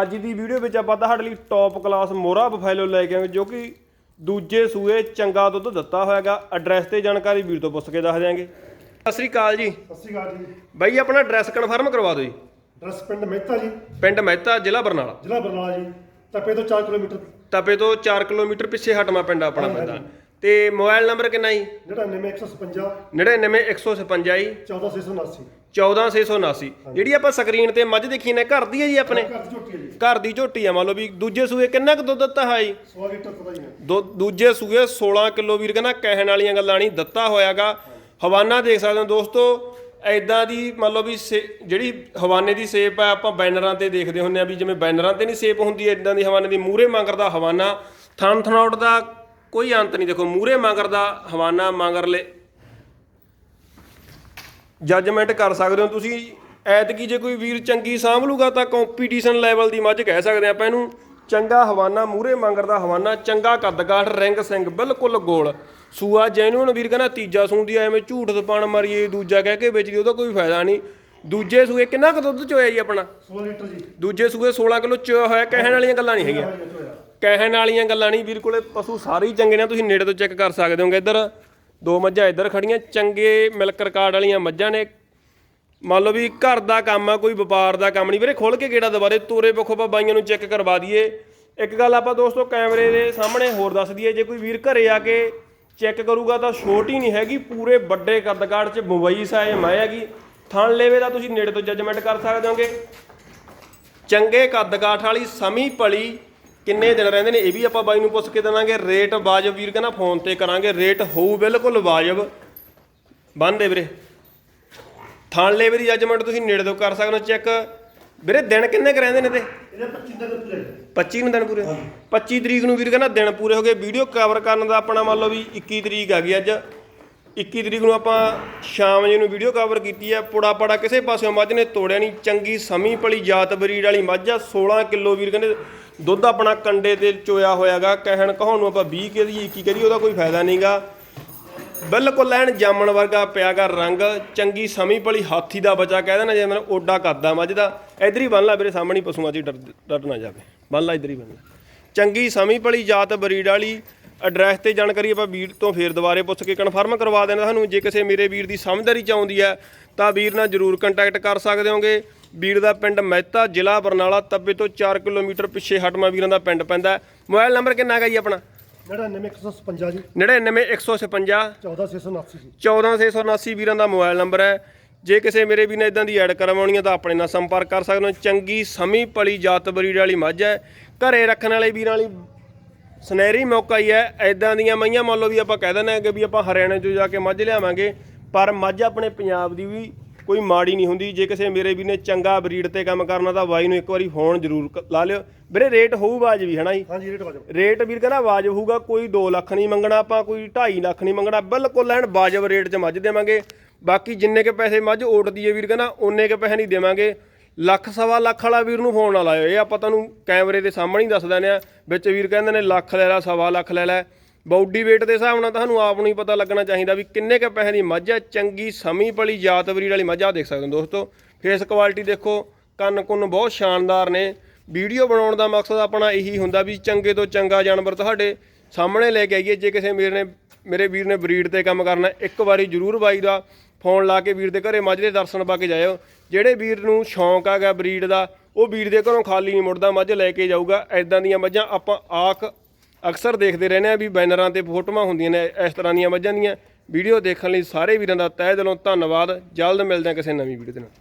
ਅੱਜ ਦੀ ਵੀਡੀਓ ਵਿੱਚ ਆਪਾਂ ਤੁਹਾਡੇ ਲਈ ਟੌਪ ਕਲਾਸ ਮੋਰਾ ਬਫੈਲੋ ਲੈ ਕੇ ਆਏ ਜੋ ਕਿ ਦੂਜੇ ਸੂਏ ਚੰਗਾ ਦੁੱਧ ਦਿੱਤਾ ਹੋਇਆਗਾ। ਐਡਰੈਸ ਤੇ ਜਾਣਕਾਰੀ ਵੀਰ ਤੋਂ ਪੁੱਛ ਕੇ ਦੱਸ ਦਿਆਂਗੇ। ਸਤਿ ਸ੍ਰੀ ਅਕਾਲ ਜੀ। ਸਤਿ ਸ਼੍ਰੀ ਅਕਾਲ ਜੀ। ਬਾਈ ਆਪਣਾ ਐਡਰੈਸ ਕਨਫਰਮ ਕਰਵਾ ਦਿਓ ਜੀ। ਡਰਸ ਪਿੰਡ ਮਹਿਤਾ ਜੀ। ਪਿੰਡ ਮਹਿਤਾ ਜ਼ਿਲ੍ਹਾ ਬਰਨਾਲਾ। ਜ਼ਿਲ੍ਹਾ ਬਰਨਾਲਾ ਜੀ। ਤਪੇ ਤੋਂ 4 ਕਿਲੋਮੀਟਰ। ਤਪੇ ਤੋਂ 4 ਕਿਲੋਮੀਟਰ ਪਿੱਛੇ ਹਟਮਾ ਪਿੰਡ ਆਪਣਾ ਪੈਂਦਾ। ਤੇ ਮੋਬਾਈਲ ਨੰਬਰ ਕਿੰਨਾ ਜੀ? ਜਿਹੜਾ 9155 99156 ਜੀ। 14679 14679 ਜਿਹੜੀ ਆਪਾਂ ਸਕਰੀਨ ਤੇ ਮੱਝ ਦੇਖੀ ਨੇ ਘਰ ਦੀ ਹੈ ਜੀ ਆਪਣੇ? ਘਰ ਦੀ ਝੋਟੀ ਹੈ ਜੀ। ਘਰ ਦੀ ਝੋਟੀ ਆ ਮੰਨ ਲਓ ਵੀ ਦੂਜੇ ਸੂਏ ਕਿੰਨਾ ਕੁ ਦੁੱਧ ਦਿੱਤਾ ਹੈ ਜੀ 100 ਲੀਟਰ ਪਤਾ ਹੀ। ਹੈ ਦੂਜੇ ਸੂਏ 16 ਕਿਲੋ ਵੀਰ ਕਹਿੰਦਾ ਕਹਿਣ ਵਾਲੀਆਂ ਗੱਲਾਂ ਨਹੀਂ ਦਿੱਤਾ ਹੋਇਆਗਾ। ਹਵਾਨਾ ਦੇਖ ਸਕਦੇ ਹੋ ਦੋਸਤੋ ਐਦਾਂ ਦੀ ਮੰਨ ਲਓ ਵੀ ਜਿਹੜੀ ਹਵਾਨੇ ਦੀ ਸੇਪ ਹੈ ਆਪਾਂ ਬੈਨਰਾਂ ਤੇ ਦੇਖਦੇ ਹੁੰਦੇ ਆ ਵੀ ਜਿਵੇਂ ਬੈਨਰਾਂ ਤੇ ਨਹੀਂ ਸੇਪ ਹੁੰਦੀ ਐਦਾਂ ਦੀ ਹਵਾਨੇ ਦੀ ਮੂਰੇ ਮੰਗਰ ਦਾ ਹਵਾਨਾ। ਥਣ ਥਣੌਟ ਦਾ ਕੋਈ ਅੰਤ ਨਹੀਂ। ਦੇਖੋ ਮੂਰੇ ਮੰਗਰ ਦਾ ਹਵਾਨਾ ਮੰਗਰਲੇ ਜੱਜਮੈਂਟ ਕਰ ਸਕਦੇ ਹੋ ਤੁਸੀਂ। ਐਤਕੀ ਜੇ ਕੋਈ ਵੀਰ ਚੰਗੀ ਸਾਂਭ ਲੂਗਾ ਤਾਂ ਕੰਪੀਟੀਸ਼ਨ ਲੈਵਲ ਦੀ ਮੱਝ ਕਹਿ ਸਕਦੇ ਆਪਾਂ ਇਹਨੂੰ। ਚੰਗਾ ਹਵਾਨਾ ਮੂਰੇ ਮੰਗਰ ਦਾ ਹਵਾਨਾ ਚੰਗਾ ਕੱਦਕਾਠ ਰਿੰਗ ਸਿੰਘ ਬਿਲਕੁਲ ਗੋਲ। ਸੂਆ ਜੈਨੂਨ ਵੀਰ ਕਹਿੰਦਾ ਤੀਜਾ ਸੂੰਦੀ ਐਵੇਂ ਝੂਠ ਦਪਾਣ ਮਾਰੀਏ ਦੂਜਾ ਕਹਿ ਕੇ ਵੇਚਦੀ ਉਹਦਾ ਕੋਈ ਫਾਇਦਾ ਨਹੀਂ। ਦੂਜੇ ਸੂਏ ਕਿੰਨਾ ਕੁ ਦੁੱਧ ਚੋਇਆ ਜੀ ਆਪਣਾ? 100 ਲੀਟਰ ਜੀ। ਦੂਜੇ ਸੂਏ 16 ਕਿਲੋ ਚੋਇਆ ਹੋਇਆ ਕਹਿਣ ਵਾਲੀਆਂ ਗੱਲਾਂ ਨਹੀਂ ਹੈਗੀਆਂ। ਕਹਿਣ ਵਾਲੀਆਂ ਗੱਲਾਂ ਨਹੀਂ, ਵੀਰ ਕੋਲੇ ਪਸ਼ੂ ਸਾਰੇ ਹੀ ਚੰਗੇ ਨੇ, ਤੁਸੀਂ ਨੇੜੇ ਤੋਂ ਚੈੱਕ ਕਰ ਸਕਦੇ ਹੋਗੇ। ਇੱਧਰ ਦੋ ਮੱਝਾਂ ਇੱਧਰ ਖੜੀਆਂ, ਚੰਗੇ ਮਿਲਕ ਰਿਕਾਰਡ ਵਾਲੀਆਂ ਮੱਝਾਂ ਨੇ। ਮੰਨ ਲਓ ਵੀ ਘਰ ਦਾ ਕੰਮ ਆ, ਕੋਈ ਵਪਾਰ ਦਾ ਕੰਮ ਨਹੀਂ। ਵੀਰੇ ਖੋਲ ਕੇ ਕਿਹੜਾ ਦੁਬਾਰੇ ਤੋਰੇ ਪੱਖੋਂ ਆਪਾਂ ਬਾਈਆਂ ਨੂੰ ਚੈੱਕ ਕਰਵਾ ਦਈਏ। ਇੱਕ ਗੱਲ ਆਪਾਂ ਦੋਸਤੋ ਕੈਮਰੇ ਦੇ ਸਾਹਮਣੇ ਹੋਰ ਦੱਸ ਦਈਏ, ਜੇ ਕੋਈ ਵੀਰ ਘਰੇ ਆ ਕੇ ਚੈੱਕ ਕਰੂਗਾ ਤਾਂ ਛੋਟੀ ਨਹੀਂ ਹੈਗੀ, ਪੂਰੇ ਵੱਡੇ ਕੱਦਕਾੜ 'ਚ ਮੁੰਬਈ ਸਾਇ ਮੈਂ ਹੈਗੀ। ਥਣ ਲੈਵੇ ਦਾ ਤੁਸੀਂ ਨੇੜੇ ਤੋਂ ਜੱਜਮੈਂਟ ਕਰ ਸਕਦੇ ਹੋਗੇ। ਚੰਗੇ ਕੱਦਕਾਠ ਵਾਲੀ ਸਮੀ ਪਲੀ ਕਿੰਨੇ ਦਿਨ ਰਹਿੰਦੇ ਨੇ ਇਹ ਵੀ ਆਪਾਂ ਬਾਈ ਨੂੰ ਪੁੱਛ ਕੇ ਦੇਵਾਂਗੇ। ਰੇਟ ਵਾਜਬ ਵੀਰ ਕਹਿੰਦਾ ਫੋਨ ਤੇ ਕਰਾਂਗੇ। ਰੇਟ ਹੋਊ ਬਿਲਕੁਲ ਵਾਜਬ। ਬੰਦੇ ਵੀਰੇ। ਥਾਣ ਲੇਵੇ ਦੀ ਜੱਜਮੈਂਟ ਤੁਸੀਂ ਨੇੜੇ ਤੋਂ ਕਰ ਸਕਦੇ ਹੋ ਚੈੱਕ। ਵੀਰੇ ਦਿਨ ਕਿੰਨੇ ਕ ਰਹਿੰਦੇ ਨੇ ਤੇ? ਇਹਦੇ 25 ਦਿਨ ਪੂਰੇ। 25 ਨੂੰ ਦਿਨ ਪੂਰੇ? 25 ਤਰੀਕ ਨੂੰ ਵੀਰ ਕਹਿੰਦਾ ਦਿਨ ਪੂਰੇ ਹੋ ਗਏ। ਵੀਡੀਓ ਕਵਰ ਕਰਨ ਦਾ ਆਪਣਾ ਮੰਨ ਲਓ ਵੀ 21 ਤਰੀਕ ਆ ਗਈ ਅੱਜ। 21 ਤਰੀਕ ਨੂੰ ਆਪਾਂ ਸ਼ਾਮ ਜੀ ਨੂੰ ਵੀਡੀਓ ਕਵਰ ਕੀਤੀ ਹੈ ਪੁੜਾ ਪੜਾ ਕਿਸੇ ਪਾਸਿਓਂ ਮੱਝ ਨੇ ਤੋੜਿਆ ਨਹੀਂ, ਚੰਗੀ ਸਮੀ ਪਲੀ ਜਾਤ ਬਰੀਡ ਵਾਲੀ ਮੱਝ ਆ 16 ਕਿਲੋ ਵੀਰ ਕਹਿੰਦੇ ਦੁੱਧ ਆਪਣਾ ਕੰਡੇ ਤੇ ਚੋਇਆ ਹੋਇਆਗਾ, ਕਹਿਣ ਕਹਾਉਣ ਨੂੰ ਆਪਾਂ 20 ਕੇ ਦੀ 21 ਕਰੀ ਉਹਦਾ ਕੋਈ ਫਾਇਦਾ ਨਹੀਂਗਾ। ਬਿਲਕੁਲ ਲੈਣ ਜਾਮਣ ਵਰਗਾ ਪਿਆਗਾ ਰੰਗ, ਚੰਗੀ ਸਮੀ ਪਲੀ ਹਾਥੀ ਦਾ ਬਚਾ ਕਹਿ ਦੇਣਾ, ਜੇ ਮੈਂ ਓਡਾ ਕਰਦਾ ਮੱਝ ਦਾ। ਇਧਰ ਹੀ ਬੰਨ ਲਾ ਮੇਰੇ ਸਾਹਮਣੇ ਪਸ਼ੂਆਂ 'ਚ ਡਰ ਡਰ ਨਾ ਜਾਵੇ। ਬੰਨ ਲਾ, ਇਧਰ ਹੀ ਬੰਨ ਲੈ। ਚੰਗੀ ਸਮੀ ਪਲੀ ਜਾਤ ਬਰੀਡ ਵਾਲੀ ਐਡਰੈਸ ਤੇ ਜਾਣਕਾਰੀ ਆਪਾਂ ਵੀਰ ਤੋਂ ਫੇਰ ਦੁਬਾਰੇ ਪੁੱਛ ਕੇ ਕਨਫਰਮ ਕਰਵਾ ਦੇਣਾ ਤੁਹਾਨੂੰ। ਜੇ ਕਿਸੇ ਮੇਰੇ ਵੀਰ ਦੀ ਸਮਝਦਾਰੀ ਚ ਆਉਂਦੀ ਹੈ ਤਾਂ ਵੀਰ ਨਾਲ ਜਰੂਰ ਕੰਟੈਕਟ ਕਰ ਸਕਦੇ ਹੋਗੇ। ਵੀਰ ਦਾ ਪਿੰਡ ਮਹਿਤਾ ਜ਼ਿਲ੍ਹਾ ਬਰਨਾਲਾ ਤੱਬੇ ਤੋਂ 4 ਕਿਲੋਮੀਟਰ ਪਿੱਛੇ ਹਟਮਾ ਵੀਰਾਂ ਦਾ ਪਿੰਡ ਪੈਂਦਾ ਮੋਬਾਈਲ ਨੰਬਰ ਕਿੰਨਾ ਹੈਗਾ ਜੀ ਆਪਣਾ? ਜਿਹੜਾ 9155 ਜੀ। 99156 14679 ਜੀ। 14679 ਵੀਰਾਂ ਦਾ ਮੋਬਾਈਲ ਨੰਬਰ ਹੈ। ਜੇ ਕਿਸੇ ਮੇਰੇ ਵੀ ਨੇ ਇਦਾਂ ਦੀ ਐਡ ਕਰਵਾਉਣੀ ਹੈ ਤਾਂ ਆਪਣੇ ਨਾਲ ਸੰਪਰਕ ਕਰ ਸਕਦੇ ਹੋ। ਚੰਗੀ ਸਮੀ ਪਲੀ ਜਾਤ ਬਰੀਡ ਵਾਲੀ ਮੱਝ ਹੈ। ਘਰੇ ਰੱਖਣ ਵਾਲੇ ਵੀਰਾਂ ਵਾਲੀ ਸੁਨਹਿਰੀ ਮੌਕਾ ਹੀ ਹੈ ਐਦਾਂ ਦੀਆਂ ਮਈਆਂ ਮੰਨ ਲਓ ਵੀ ਆਪਾਂ ਕਹਿ ਦਿੰਦੇ ਹਾਂ ਕਿ ਵੀ ਆਪਾਂ ਹਰਿਆਣੇ ਤੋਂ ਜਾ ਕੇ ਮੱਝ ਲਿਆਵਾਂਗੇ ਪਰ ਮੱਝ ਆਪਣੇ ਪੰਜਾਬ ਦੀ ਵੀ ਕੋਈ ਮਾੜੀ ਨਹੀਂ ਹੁੰਦੀ। ਜੇ ਕਿਸੇ ਮੇਰੇ ਵੀ ਨੇ ਚੰਗਾ ਬਰੀਡ ਤੇ ਕੰਮ ਕਰਨਾ ਤਾਂ ਬਾਈ ਨੂੰ ਇੱਕ ਵਾਰੀ ਫੋਨ ਜ਼ਰੂਰ ਲਾ ਲਿਓ। ਵੀਰੇ ਰੇਟ ਹੋਊ ਬਾਜਬੀ ਹਨਾ ਜੀ? ਹਾਂਜੀ ਰੇਟ ਵਾਜਬ ਰੇਟ ਵੀਰ ਕਹਿੰਦਾ ਵਾਜਬ ਹੋਊਗਾ ਕੋਈ 2 ਲੱਖ ਨਹੀਂ ਮੰਗਣਾ ਆਪਾਂ ਕੋਈ 2.5 ਲੱਖ ਨਹੀਂ ਮੰਗਣਾ ਬਿਲਕੁਲ ਐਨ ਵਾਜਬ ਰੇਟ 'ਚ ਮੱਝ ਦੇਵਾਂਗੇ। ਬਾਕੀ ਜਿੰਨੇ ਕੇ ਪੈਸੇ ਮੱਝ ਓਟਦੀ ਏ ਵੀਰ ਕਹਿੰਦਾ ਓਨੇ ਕੇ ਪੈਸੇ ਨਹੀਂ ਦੇਵਾਂਗੇ। ਲੱਖ ਸਵਾ ਲੱਖ ਵਾਲਾ ਵੀਰ ਨੂੰ ਫੋਨ ਨਾ ਲਾਇਓ। ਇਹ ਆਪਾਂ ਤੁਹਾਨੂੰ ਕੈਮਰੇ ਦੇ ਸਾਹਮਣੇ ਹੀ ਦੱਸ ਦਿੰਦੇ ਆ ਵਿੱਚ ਵੀਰ ਕਹਿੰਦੇ ਨੇ ਲੱਖ ਲੈ ਲੈ, ਸਵਾ ਲੱਖ ਲੈ ਲੈ। ਬਾਡੀ weight ਦੇ ਹਿਸਾਬ ਨਾਲ ਤੁਹਾਨੂੰ ਆਪ ਨੂੰ ਹੀ ਪਤਾ ਲੱਗਣਾ ਚਾਹੀਦਾ ਵੀ ਕਿੰਨੇ ਕੇ ਪੈਸੇ ਦੀ ਮੱਝ ਹੈ ਚੰਗੀ ਸਮੀ ਪਲੀ ਜਾਤ ਬਰੀਡ ਵਾਲੀ ਮੱਝ ਆ ਦੇਖ ਸਕਦੇ ਹੋ ਦੋਸਤੋ। ਫੇਸ ਕੁਆਲਿਟੀ ਦੇਖੋ, ਕੰਨ ਕੁੰਨ ਬਹੁਤ ਸ਼ਾਨਦਾਰ ਨੇ। ਵੀਡੀਓ ਬਣਾਉਣ ਦਾ ਮਕਸਦ ਆਪਣਾ ਇਹੀ ਹੁੰਦਾ ਵੀ ਚੰਗੇ ਤੋਂ ਚੰਗਾ ਜਾਨਵਰ ਤੁਹਾਡੇ ਸਾਹਮਣੇ ਲੈ ਕੇ ਆਈਏ। ਜੇ ਕਿਸੇ ਮੇਰੇ ਨੇ ਮੇਰੇ ਵੀਰ ਨੇ ਬਰੀਡ ਤੇ ਕੰਮ ਕਰਨਾ, ਇੱਕ ਵਾਰੀ ਜ਼ਰੂਰ ਬਾਈ ਦਾ। ਫੋਨ ਲਾ ਕੇ ਵੀਰ ਦੇ ਘਰੇ ਮੱਝ ਦੇ ਦਰਸ਼ਨ ਪਾ ਕੇ ਜਾਇਓ। ਜਿਹੜੇ ਵੀਰ ਨੂੰ ਸ਼ੌਂਕ ਹੈਗਾ ਬਰੀਡ ਦਾ, ਉਹ ਵੀਰ ਦੇ ਘਰੋਂ ਖਾਲੀ ਨਹੀਂ ਮੁੜਦਾ, ਮੱਝ ਲੈ ਕੇ ਜਾਊਗਾ। ਐਦਾਂ ਦੀਆਂ ਮੱਝਾਂ ਆਪਾਂ ਆਖ ਅਕਸਰ ਦੇਖਦੇ ਰਹਿੰਦੇ ਆ ਵੀ ਬੈਨਰਾਂ ਤੇ ਫੋਟੋਆਂ ਹੁੰਦੀਆਂ ਨੇ ਇਸ ਤਰ੍ਹਾਂ ਦੀਆਂ ਮੱਝਾਂ ਦੀਆਂ। ਵੀਡੀਓ ਦੇਖਣ ਲਈ ਸਾਰੇ ਵੀਰਾਂ ਦਾ ਤਹਿ ਦਿਲੋਂ ਧੰਨਵਾਦ। ਜਲਦ ਮਿਲਦੇ ਹਾਂ ਕਿਸੇ ਨਵੀਂ ਵੀਡੀਓ ਦੇ ਨਾਲ।